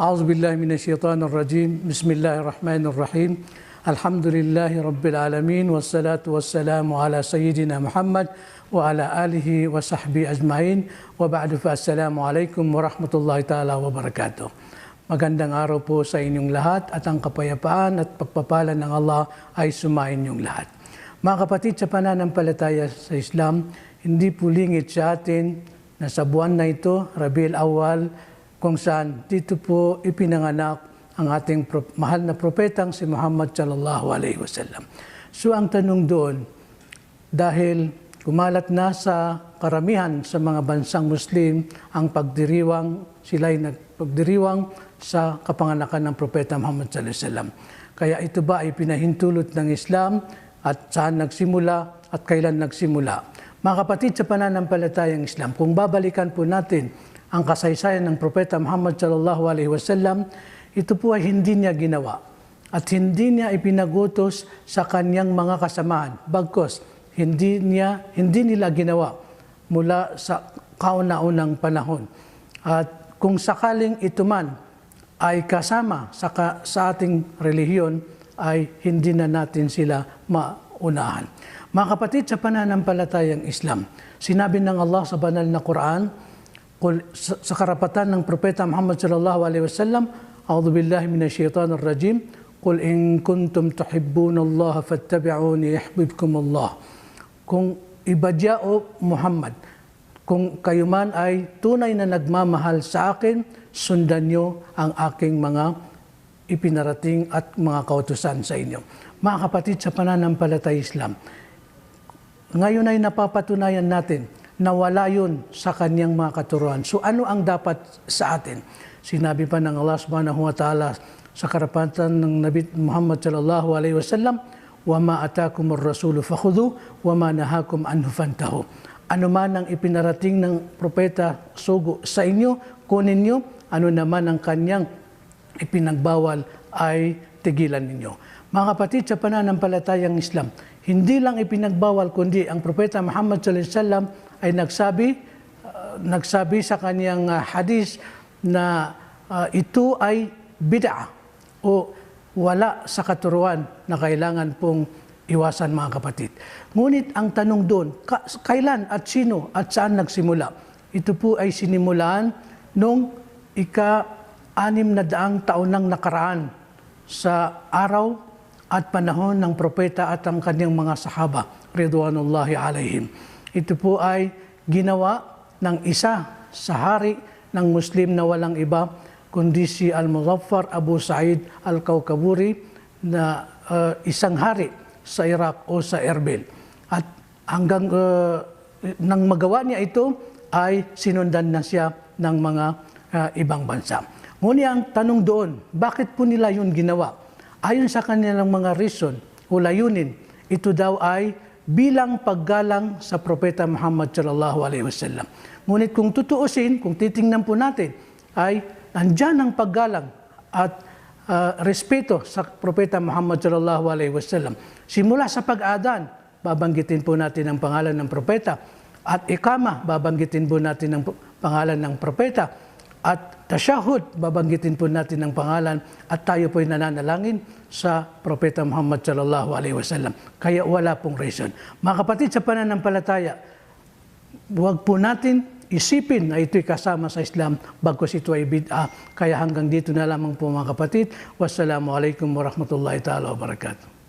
أعوذ بالله من الشيطان الرجيم بسم الله الرحمن الرحيم الحمد لله رب العالمين والصلاة والسلام على سيدنا محمد وعلى آله وصحبه أجمعين وبعد فالسلام عليكم ورحمة الله تعالى وبركاته Magandang araw po sa inyong lahat at ang kapayapaan at pagpapala ng Allah ay sumain yung lahat. Mga kapatid, sa pananampalataya sa Islam, hindi po lingit sa atin na sa buwan na ito, Rabiul Awal, kung saan dito po ipinanganak ang ating mahal na propetang si Muhammad sallallahu alaihi wasallam. So ang tanong doon, dahil kumalat na sa karamihan sa mga bansang Muslim ang pagdiriwang, sila'y nagpagdiriwang sa kapanganakan ng Propeta Muhammad sallallahu alaihi wasallam. Kaya ito ba ay pinahintulot ng Islam at saan nagsimula at kailan nagsimula? Mga kapatid sa pananampalatayang Islam, kung babalikan po natin ang kasaysayan ng Propeta Muhammad sallallahu alaihi wasallam, ito po ay hindi niya ginawa at hindi niya ipinagutos sa kanyang mga kasamahan. Bagkos, hindi niya hindi nila ginawa mula sa kauna-unang panahon. At kung sakaling ito man ay kasama sa, ka, sa ating relihiyon, ay hindi na natin sila maunahan. Mga kapatid, sa pananampalatayang Islam, sinabi ng Allah sa banal na Quran, sa, karapatan ng Propeta Muhammad sallallahu alaihi wasallam, A'udhu billahi minasyaitanir rajim, Qul in kuntum tuhibbuna Allah fattabi'uni yuhibbukum Allah. Kung ibadya o Muhammad, kung kayo man ay tunay na nagmamahal sa akin, sundan nyo ang aking mga ipinarating at mga kautusan sa inyo. Mga kapatid sa pananampalatay Islam, ngayon ay napapatunayan natin na wala yun sa kanyang mga katuruan. So ano ang dapat sa atin? Sinabi pa ng Allah subhanahu wa ta'ala sa karapatan ng Nabi Muhammad sallallahu alaihi wasallam, "Wa ma atakum ar-rasulu fakhudhu wa ma nahakum anhu fantahu." Ano man ang ipinarating ng propeta sugo sa inyo, kunin niyo. Ano naman ang kanyang ipinagbawal ay tigilan ninyo. Mga kapatid, sa pananampalatayang Islam, hindi lang ipinagbawal kundi ang propeta Muhammad sallallahu alaihi wasallam ay nagsabi uh, nagsabi sa kanyang uh, hadis na uh, ito ay bid'ah o wala sa katuruan na kailangan pong iwasan mga kapatid. Ngunit ang tanong doon, ka- kailan at sino at saan nagsimula? Ito po ay sinimulaan nung ika-anim na daang taon ng nakaraan sa araw at panahon ng propeta at ang kanyang mga sahaba, Ridwanullahi alaihim. Ito po ay ginawa ng isa sa hari ng Muslim na walang iba, kundi si Al-Muzaffar Abu Sa'id Al-Kaukaburi na uh, isang hari sa Iraq o sa Erbil. At hanggang uh, nang magawa niya ito, ay sinundan na siya ng mga uh, ibang bansa. Ngunit ang tanong doon, bakit po nila yun ginawa? Ayon sa kanilang mga reason o layunin, ito daw ay bilang paggalang sa Propeta Muhammad sallallahu alaihi wasallam. Ngunit kung tutuusin, kung titingnan po natin, ay nandyan ang paggalang at uh, respeto sa Propeta Muhammad sallallahu alaihi wasallam. Simula sa pag-adan, babanggitin po natin ang pangalan ng propeta. At ikama, babanggitin po natin ang pangalan ng propeta. At tasyahud, babanggitin po natin ang pangalan at tayo po'y nananalangin sa Propeta Muhammad sallallahu alaihi wasallam. Kaya wala pong reason. Mga kapatid, sa pananampalataya, huwag po natin isipin na ito'y kasama sa Islam bagkos ito ay bid'ah. Kaya hanggang dito na lamang po mga kapatid. Wassalamualaikum warahmatullahi ta'ala wabarakatuh.